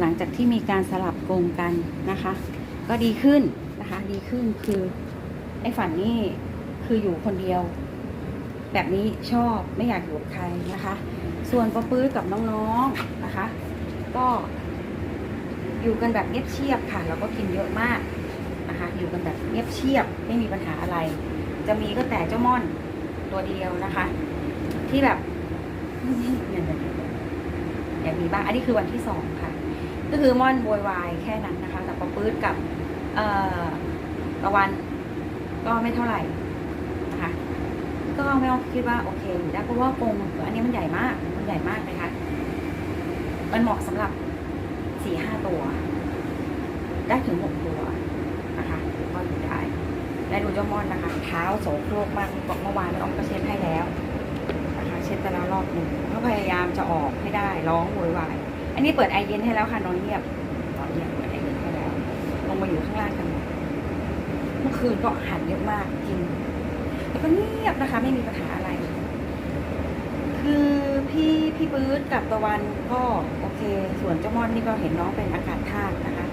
หลังจากที่มีการสลับกรงกันนะคะ ก็ดีขึ้นนะคะ ดีขึ้นคือไอ้ฝันนี่คืออยู่คนเดียว แบบนี้ชอบไม่อยากอยู่กับใครนะคะ ส่วนปอปื้ดกับน้องๆนะคะ ก็อยู่กันแบบเงียบเชียบค่ะแล้วก็กินเยอะมากนะคะ อยู่กันแบบเงียบเชียบไม่มีปัญหาอะไร จะมีก็แต่เจ้าม่อนตัวเดียวนะคะ ที่แบบเนี่ยๆอย่างมีบ้างอันนี้คือวันที่สองค่ะ ก็คือม่อนโวยวายแค่นั้นนะคะแต่ปอปื้ดกับตะวันก็ไม่เท่าไหร่นะคะก็ไม่ต้องคิดว่าโอเคอยู่ได้เพราะว่ากรงอันนี้มันใหญ่มากมันใหญ่มากนะคะมันเหมาะสำหรับสี่ห้าตัว ได้ถึงหกตัวนะคะก็อยู่ได้และดูเจ้ามอนนะคะ เท้าโสโครกมากบอกเมื่อวานน้องก็เช็ดให้แล้วนะคะเช็ดไปแล้วรอบหนึ่งก็พยายามจะออกให้ได้ร้องโวยวาย อันนี้เปิดไอเย็นให้แล้วค่ะนอนเงียบนอนเงียบเปิดไอเย็นให้แล้ว ลงมาอยู่ข้างล่างกันเมื่อคืนก็หันเยอะมากกินแล้วก็เงียบนะคะ ไม่มีปัญหาอะไร คือพี่พี่ปื๊ดกับตะวันก็โอเค ส่วนเจ้ามอนนี่ก็เห็นน้องเป็นอากาศธาตุนะคะ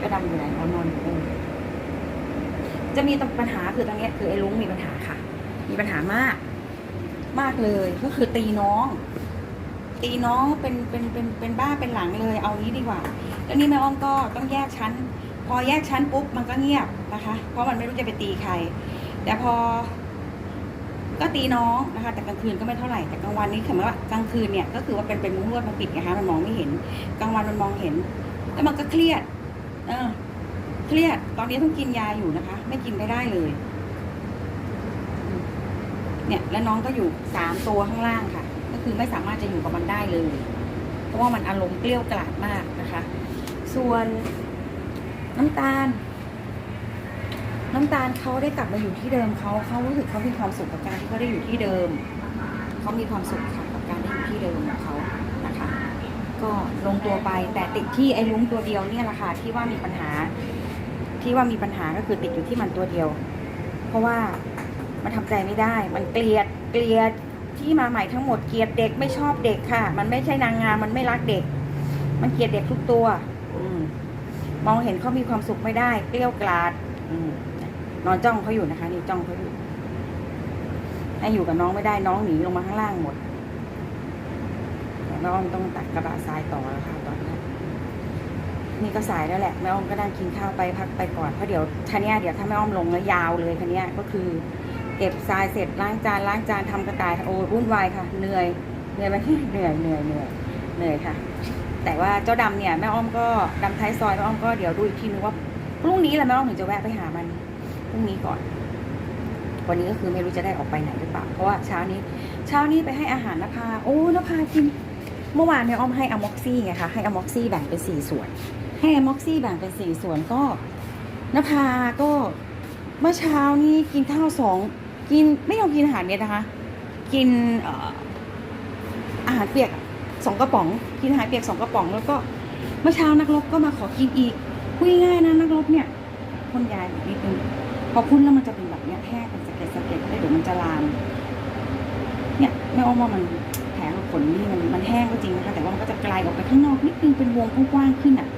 ก็ดำอยู่ไหนนอนอยู่จะมีปัญหาคือตรงนี้คือไอ้ลุงมีปัญหาค่ะ มีปัญหามาก มากเลย ก็คือตีน้อง ตีน้องเป็นเป็นเป็นเป็นบ้าเป็นหลังเลย เอางี้ดีกว่า แล้วนี่แม่อ้อมก็ต้องแยกชั้น พอแยกชั้นปุ๊บมันก็เงียบนะคะ เพราะมันไม่รู้จะไปตีใคร แต่พอ ก็ตีน้องนะคะ แต่กลางคืนก็ไม่เท่าไหร่แต่กลางวันนี้คือว่ากลางคืนเนี่ยก็คือว่าเป็นเป็นมุ้งลวดมาปิดไงคะมันมองไม่เห็น กลางวันมันมองเห็นแล้วมันก็เครียด เออ เครียด ตอนนี้ต้องกินยาอยู่นะคะ ไม่กินไม่ได้เลย เนี่ยแล้วน้องก็อยู่สามตัวข้างล่างค่ะ ก็คือไม่สามารถจะอยู่กับมันได้เลย เพราะว่ามันอารมณ์เกลี้ยวกล่อมมากนะคะ ส่วนน้ำตาล น้ำตาลเขาได้กลับมาอยู่ที่เดิมเขาเขารู้สึกเขามีความสุขกับการที่เขาได้อยู่ที่เดิมเขามีความสุขค่ะกับการได้อยู่ที่เดิมของเขานะคะ ก็ลงตัวไปแต่ติดที่ไอ้ลุงตัวเดียวเนี่ยแหละค่ะที่ว่ามีปัญหา ที่ว่ามีปัญหาก็คือติดอยู่ที่มันตัวเดียว เพราะว่า มันทำใจไม่ได้ มันเกลียดเกลียดที่มาใหม่ทั้งหมดเกลียดเด็กไม่ชอบเด็กค่ะ มันไม่ใช่นางงามมันไม่รักเด็ก มันเกลียดเด็กทุกตัว อืมมองเห็นเขามีความสุขไม่ได้เกลี้ยวกลาด อืมนอนจ้องเขาอยู่นะคะ นี่จ้องเขาอยู่ให้อยู่กับน้องไม่ได้น้องหนีลงมาข้างล่างหมดแต่แม่อ้อมต้องตัดกระบะทรายต่อแล้วค่ะตอนนี้นี่ก็สายแล้วแหละแม่อ้อมก็นั่งกินข้าวไปพักไปก่อนเพราะเดี๋ยวท่านี้ยเดี๋ยวถ้าแม่อ้อมลงแล้วยาวเลยคันนี้ยก็คือ เก็บทรายเสร็จล้างจานล้างจานทำกระต่ายโอ้วุ่นวายค่ะ เหนื่อยเหนื่อยไหมเหนื่อยเหนื่อยเหนื่อยเหนื่อยค่ะ แต่ว่าเจ้าดำเนี่ยแม่อ้อมก็ดำท้ายซอยแม่อ้อมก็เดี๋ยวดูอีกทีนึงว่าพรุ่งนี้แหละแม่อ้อมถึงจะแวะไปหามันพรุ่งนี้ก่อน วันนี้ก็คือไม่รู้จะได้ออกไปไหนหรือเปล่าเพราะว่าเช้านี้ เช้านี้ไปให้อาหารนภาโอ้นภากินเมื่อวานแม่อ้อมให้อะม็อกซี่ไงคะให้อะม็อกซี่แบ่งเป็นสี่ส่วน ให้อะม็อกซี่แบ่งเป็นสี่ส่วนก็นภาก็เมื่อเช้านี้กินข้าวสอง กินไม่ยอมกินอาหารเม็ดนะคะ กินอาหารเปียกสองกระป๋อง กินอาหารเปียกสองกระป๋อง แล้วก็เมื่อเช้านักรบก็มาขอกินอีกพูดง่ายๆนะนักรบเนี่ยพ่นยาอีกนิดนึงพอพุ่นแล้วมันจะเป็นแบบเนี้ยแห้งเป็นสะเก็ดสะเก็ดแล้วเดี๋ยวมันจะลามเนี่ยแม่อ้อมว่ามันแผลของขนนี่มันมันแห้งก็จริงนะคะแต่ว่ามันก็จะกลายออกไปข้างนอกนิดนึงเป็นวงกว้างๆขึ้นอะ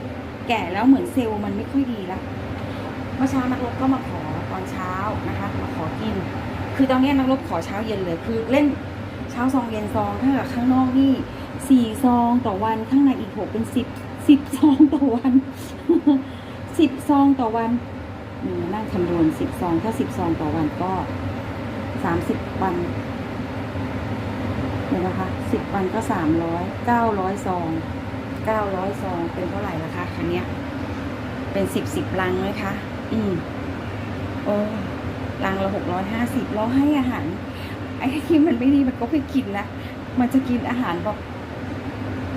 แก่แล้วเหมือนเซลล์มันไม่ค่อยดีแล้วเมื่อเช้านักรบก็มาขอตอนเช้านะคะมาขอกิน คือตอนนี้นักรบขอเช้าเย็นเลยคือเล่นเช้าซองเย็นซองถ้ากับข้างนอกนี่สี่ซองต่อวันข้างในอีกหกเป็นสิบสิบซองต่อวันสิบซองต่อวันนั่งคำนวณสิบซองถ้าสิบซองต่อวันก็สามสิบวันเห็นนะคะสิบวันก็สามร้อยเก้าร้อยซองเก้าร้อยซองเป็นเท่าไหร่ละคะคันเนี้ย เป็นสิบสิบลังเลยคะ อืมโอ้ ลังละหกร้อยห้าสิบเราให้อาหาร ไอ้ที่มันไม่ดีมันก็ไปกินละมันจะกินอาหารบอก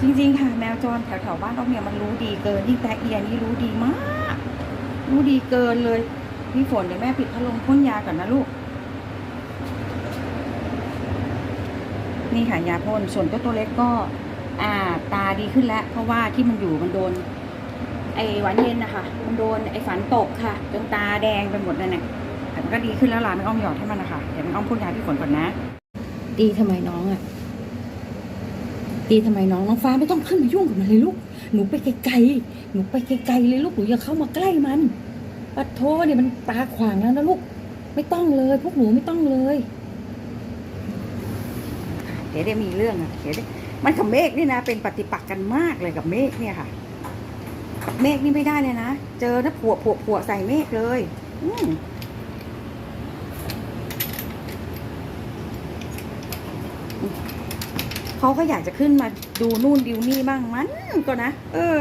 จริงๆค่ะแมวจรแถวๆบ้านเราเนี่ยมันรู้ดีเกินยิ่งแต่เอียนี่รู้ดีมาก รู้ดีเกินเลยพี่ฝนเดี๋ยวแม่ปิดพัดลมพ่นยาก่อนนะลูก นี่ค่ะยาพ่นส่วนเจ้าตัวเล็กก็อ่าตาดีขึ้นแล้ว เพราะว่าที่มันอยู่มันโดน ไอ้หวานเย็นนะคะมันโดนไอ้ฝันตกค่ะ จนตาแดงไปหมดเลยเนี่ย มันก็ดีขึ้นแล้วล่ะไม่อ้อมหยอดให้มันนะคะเดี๋ยวไม่อ้อมพ่นยาพี่ฝนก่อนนะดีทำไมน้องอะ่ะ ตีทำไมน้องน้องฟ้าไม่ต้องขึ้นมายุ่งกับมันเลยลูก หนูไปไกลๆ หนูไปไกลๆเลยลูก หนูอย่าเข้ามาใกล้มันปัดโทเนี่ยมันตาขวางแล้วนะลูก ไม่ต้องเลย พวกหนูไม่ต้องเลย เดี๋ยวได้มีเรื่องอะเดี๋ยวได้มันกับเมฆนี่นะ เป็นปฏิปักษ์กันมากเลยกับเมฆเนี่ยค่ะ เมฆนี่ไม่ได้เลยนะ เจอนะผัวผัวผัวใส่เมฆเลย อืม เขาก็อยากจะขึ้นมาดูนู่นดูนี่บ้างมันก็นะ เออ